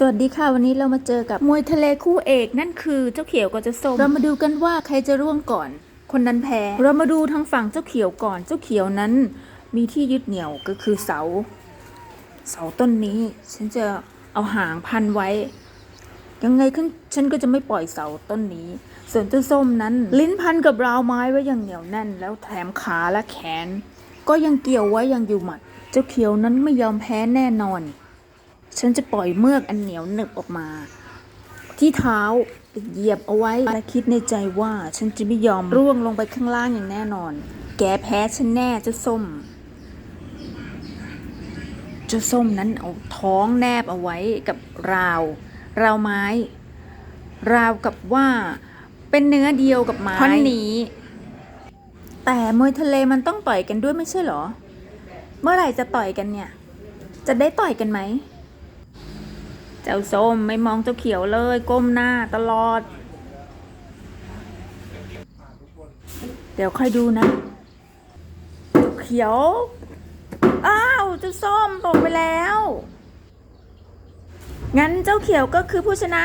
สวัสดีค่ะวันนี้เรามาเจอกับมวยทะเลคู่เอกนั่นคือเจ้าเขียวกับเจ้าส้มเรามาดูกันว่าใครจะร่วงก่อน คนนั้นแพ้ เรามาดูทางฝั่งเจ้าเขียวก่อนเจ้าเขียวนั้น มีที่ยึดเหนี่ยวก็คือเสา เสาต้นนี้ ฉันจะเอาหางพันไว้ ยังไงขึ้นฉันก็จะไม่ปล่อยเสาต้นนี้ ส่วนเจ้าส้มนั้น ลิ้นพันกับราวไม้ไว้อย่างเหนียวแน่น แล้วแถมขาและแขน ก็ยังเกี่ยวไว้อย่างอยู่หมัด เจ้าเขียวนั้นไม่ยอมแพ้แน่นอน ฉันจะปล่อยเมือกอันเหนียวหนึบออกมา ที่เท้าเหยียบเอาไว้และคิดในใจว่าฉันจะไม่ยอมร่วงลงไปข้างล่างอย่างแน่นอน แกแพ้ฉันแน่เจ้าส้มเจ้าส้มนั้นเอาท้องแนบเอาไว้กับราว ราวไม้ ราวกับว่าเป็นเนื้อเดียวกับไม้ท่อนนี้ แต่มวยทะเลมันต้องต่อยกันด้วยไม่ใช่เหรอ เมื่อไหร่จะต่อยกันเนี่ย จะได้ต่อยกันไหม เจ้าส้มไม่มองเจ้าเขียวเลย ก้มหน้าตลอด เดี๋ยวค่อยดูนะเจ้าเขียว อ้าวเจ้าส้มตกไปแล้ว งั้นเจ้าเขียวก็คือผู้ชนะ